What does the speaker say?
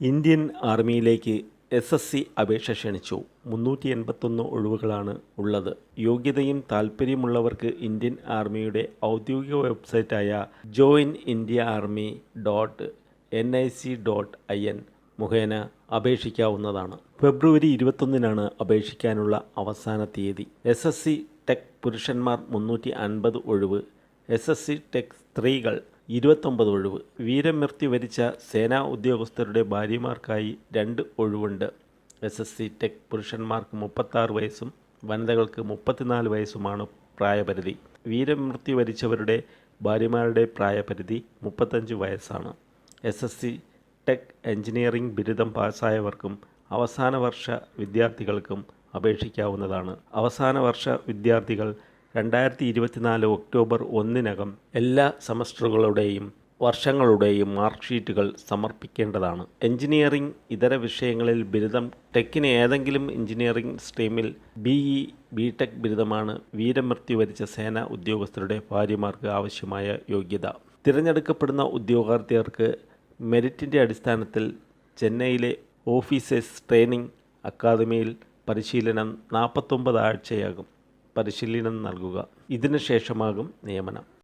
Indian ആർമിയിലേക്ക് S S C അപേക്ഷ ക്ഷണിച്ചു. മുന്നൂറ്റി എൺപത്തൊന്ന് ഒഴിവുകളാണ് ഉള്ളത്. യോഗ്യതയും താൽപ്പര്യമുള്ളവർക്ക് ഇന്ത്യൻ ആർമിയുടെ ഔദ്യോഗിക വെബ്സൈറ്റായ join India army dot N I C dot I N മുഖേന അപേക്ഷിക്കാവുന്നതാണ്. ഫെബ്രുവരി ഇരുപത്തൊന്നിനാണ് അപേക്ഷിക്കാനുള്ള അവസാന തീയതി. എസ് എസ് സി ടെക് പുരുഷന്മാർ മുന്നൂറ്റി അൻപത് ഒഴിവ് എസ് എസ് സി ടെക് സ്ത്രീകൾ ഇരുപത്തൊമ്പത് ഒഴിവ്. വീരമൃത്യു വരിച്ച സേനാ ഉദ്യോഗസ്ഥരുടെ ഭാര്യമാർക്കായി രണ്ട് ഒഴിവുണ്ട്. എസ് എസ് സി ടെക് പുരുഷന്മാർക്ക് മുപ്പത്താറ് വയസ്സും വനിതകൾക്ക് മുപ്പത്തിനാല് വയസ്സുമാണ് പ്രായപരിധി. വീരമൃത്യു വരിച്ചവരുടെ ഭാര്യമാരുടെ പ്രായപരിധി മുപ്പത്തഞ്ച് വയസ്സാണ്. S S C tech engineering ബിരുദം പാസ്സായവർക്കും അവസാന വർഷ വിദ്യാർത്ഥികൾക്കും അപേക്ഷിക്കാവുന്നതാണ്. അവസാന വർഷ വിദ്യാർത്ഥികൾ രണ്ടായിരത്തി ഇരുപത്തിനാല് ഒക്ടോബർ ഒന്നിനകം എല്ലാ സെമസ്റ്ററുകളുടെയും വർഷങ്ങളുടെയും മാർക്ക് ഷീറ്റുകൾ സമർപ്പിക്കേണ്ടതാണ്. എഞ്ചിനീയറിംഗ് ഇതര വിഷയങ്ങളിൽ ബിരുദം ടെക്കിന് ഏതെങ്കിലും എഞ്ചിനീയറിംഗ് സ്ട്രീമിൽ ബി ഇ ബി ടെക് ബിരുദമാണ് വീരമൃത്യു വരിച്ച സേനാ ഉദ്യോഗസ്ഥരുടെ ഭാര്യമാർക്ക് ആവശ്യമായ യോഗ്യത. തിരഞ്ഞെടുക്കപ്പെടുന്ന ഉദ്യോഗാർത്ഥികൾക്ക് മെറിറ്റിന്റെ അടിസ്ഥാനത്തിൽ ചെന്നൈയിലെ ഓഫീസേഴ്സ് ട്രെയിനിംഗ് അക്കാദമിയിൽ പരിശീലനം നാൽപ്പത്തൊമ്പത് ആഴ്ചയാകും. പരിശീലനം നൽകുക. ഇതിനു ശേഷമാകും നിയമനം.